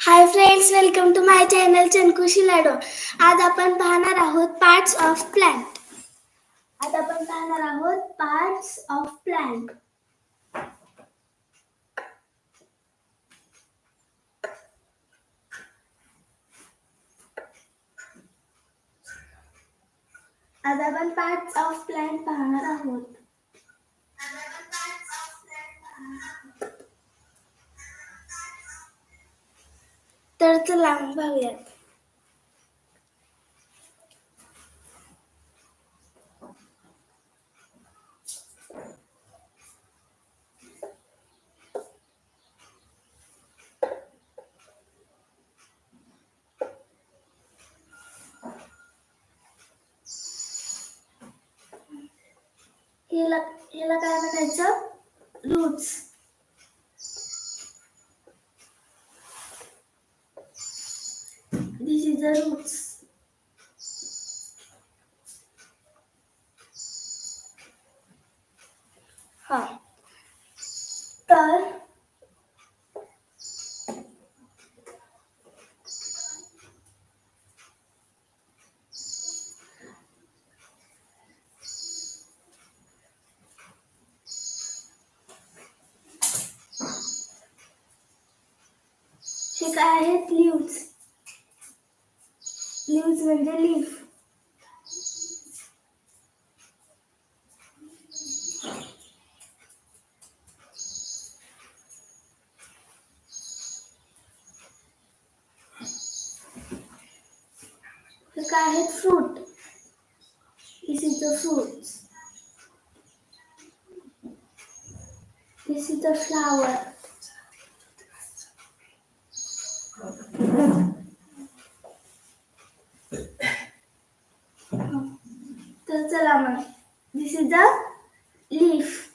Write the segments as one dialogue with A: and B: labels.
A: Hi friends welcome to my channel चनकुशी लाडो आज आपण पाहणार आहोत पार्ट्स ऑफ प्लांट आज आपण पाहणार आहोत पार्ट्स ऑफ प्लांट आज आपण पार्ट्स ऑफ प्लांट पाहणार आहोत. तर चला पाहूयात हिला हिला काय म्हणायचं? Roots This is the roots. हा तर हे काय आहेत leaves leaves when they leave. Look, I had fruit. This is the fruits. This is the flower. This is the. This is the leaf.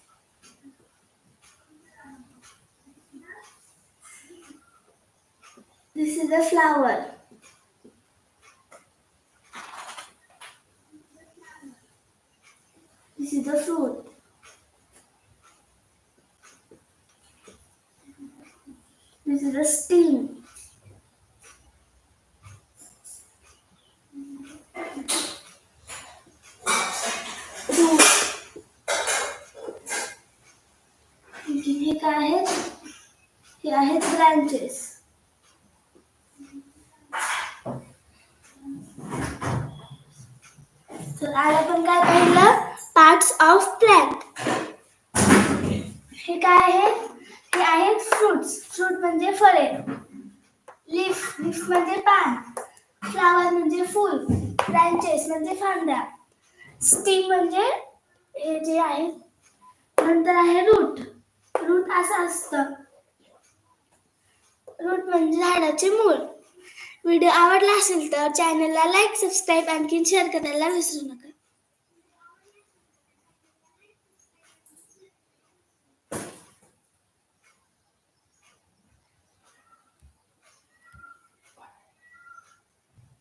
A: This is the flower. This is the fruit. This is the stem. हे काय आहेत? हे आहेत branches तर आज आपण काय पाहिलं? पार्ट्स ऑफ प्लॅन्ट हे काय आहे? हे आहेत फ्रुट्स फ्रूट म्हणजे फळे. लिफ लीफ म्हणजे पान. फ्लावर म्हणजे फूल. ब्रांचेस म्हणजे फांद्या. स्टीम म्हणजे हे जे आहे नंतर आहे रूट रूट असं असतं. रूट म्हणजे झाडाचे मूळ. व्हिडिओ आवडला असेल तर चॅनलला लाईक सबस्क्राईब आणखी शेअर करायला विसरू नका.